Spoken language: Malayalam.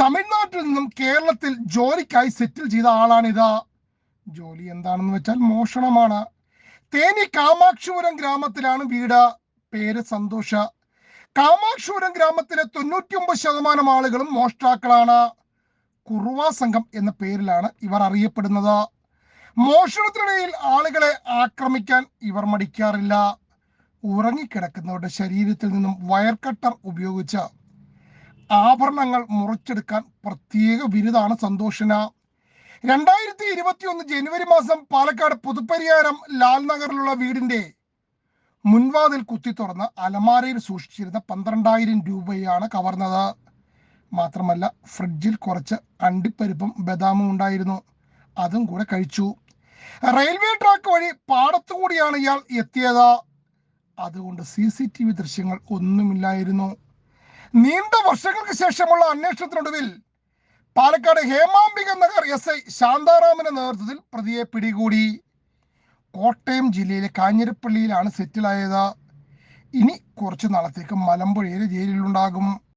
തമിഴ്നാട്ടിൽ നിന്നും കേരളത്തിൽ ജോലിക്കായി സെറ്റിൽ ചെയ്ത ആളാണിത്. ജോലി എന്താണെന്ന് വെച്ചാൽ മോഷണമാണ്. തേനി കാമാക്ഷിപുരം ഗ്രാമത്തിലാണ് വീട്. പേര് സന്തോഷ. കാമാക്ഷൂരം ഗ്രാമത്തിലെ തൊണ്ണൂറ്റിയൊമ്പത് ശതമാനം ആളുകളും മോഷ്ടാക്കളാണ്. കുറുവ സംഘം എന്ന പേരിലാണ് ഇവർ അറിയപ്പെടുന്നത്. മോഷണത്തിനിടയിൽ ആളുകളെ ആക്രമിക്കാൻ ഇവർ മടിക്കാറില്ല. ഉറങ്ങിക്കിടക്കുന്നവരുടെ ശരീരത്തിൽ നിന്നും വയർ കട്ടർ ഉപയോഗിച്ച് ആഭരണങ്ങൾ മുറിച്ചെടുക്കാൻ പ്രത്യേക ബിരുദാണ് സന്തോഷന. രണ്ടായിരത്തി ഇരുപത്തി ഒന്ന് ജനുവരി മാസം പാലക്കാട് പുതുപ്പരിയാരം ലാൽ നഗറിലുള്ള വീടിന്റെ മുൻവാതിൽ കുത്തി തുറന്ന് അലമാരയിൽ സൂക്ഷിച്ചിരുന്ന പന്ത്രണ്ടായിരം രൂപയാണ് കവർന്നത്. മാത്രമല്ല ഫ്രിഡ്ജിൽ കുറച്ച് അണ്ടിപ്പരിപ്പും ബദാമും ഉണ്ടായിരുന്നു. അതും കൂടെ കഴിച്ചു. റെയിൽവേ ട്രാക്ക് വഴി പാടത്തുകൂടിയാണ് ഇയാൾ എത്തിയത്. അതുകൊണ്ട് സി സി ടി വി ദൃശ്യങ്ങൾ ഒന്നുമില്ലായിരുന്നു. നീണ്ട വർഷങ്ങൾക്ക് ശേഷമുള്ള അന്വേഷണത്തിനൊടുവിൽ പാലക്കാട് ഹേമാംബിക നഗർ എസ് ഐ ശാന്താറാമിന്റെ നേതൃത്വത്തിൽ പ്രതിയെ പിടികൂടി. കോട്ടയം ജില്ലയിലെ കാഞ്ഞിരപ്പള്ളിയിലാണ് സെറ്റിലായത്. ഇനി കുറച്ചു നാളത്തേക്ക് മലമ്പുഴയിലെ ജയിലിലുണ്ടാകും.